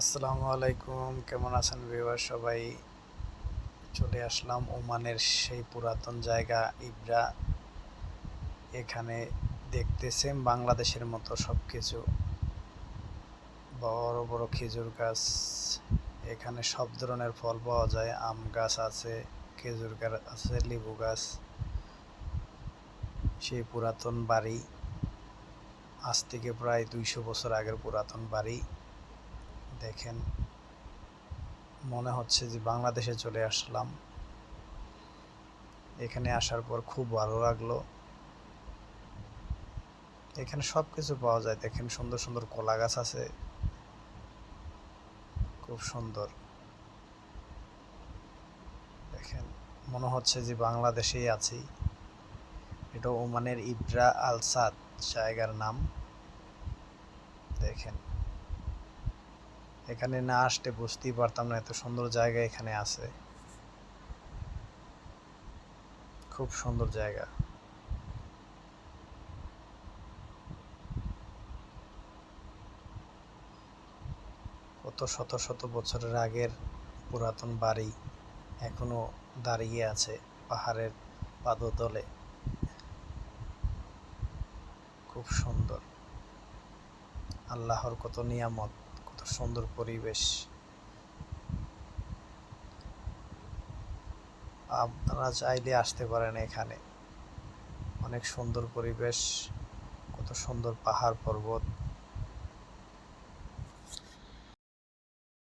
আসসালামু আলাইকুম। কেমন আছেন ভিউয়ার সবাই চলে আসলাম ওমানের সেই পুরাতন জায়গা ইবরা। এখানে দেখতে সেম বাংলাদেশের মতো সব কিছু বড় বড় খেজুর গাছ। এখানে সব ধরনের ফল পাওয়া যায়। আম গাছ আছে, খেজুর গাছ আছে, লেবু গাছ। সেই পুরাতন বাড়ি। আজ থেকে প্রায় দুইশো বছর আগের পুরাতন বাড়ি। দেখেন, মনে হচ্ছে যে বাংলাদেশে চলে আসলাম। এখানে আসার পর খুব ভালো লাগল। এখানে সব কিছু পাওয়া যায়। দেখেন, সুন্দর সুন্দর কলা গাছ আছে। খুব সুন্দর। দেখেন, মনে হচ্ছে যে বাংলাদেশেই আছি। এটা ওমানের ইব্রা আলসাদ জায়গার নাম। দেখেন এখানে না আসতে বুঝতেই পারতাম না এত সুন্দর জায়গা এখানে আছে। খুব সুন্দর জায়গা। কত শত শত বছরের আগের পুরাতন বাড়ি এখনও দাঁড়িয়ে আছে পাহাড়ের পাদতলে। খুব সুন্দর। আল্লাহর কত নিয়ামত। কত সুন্দর পরিবেশ। আপনারা চাইলে আসতে পারেন এখানে। অনেক সুন্দর পরিবেশ, কত সুন্দর পাহাড় পর্বত।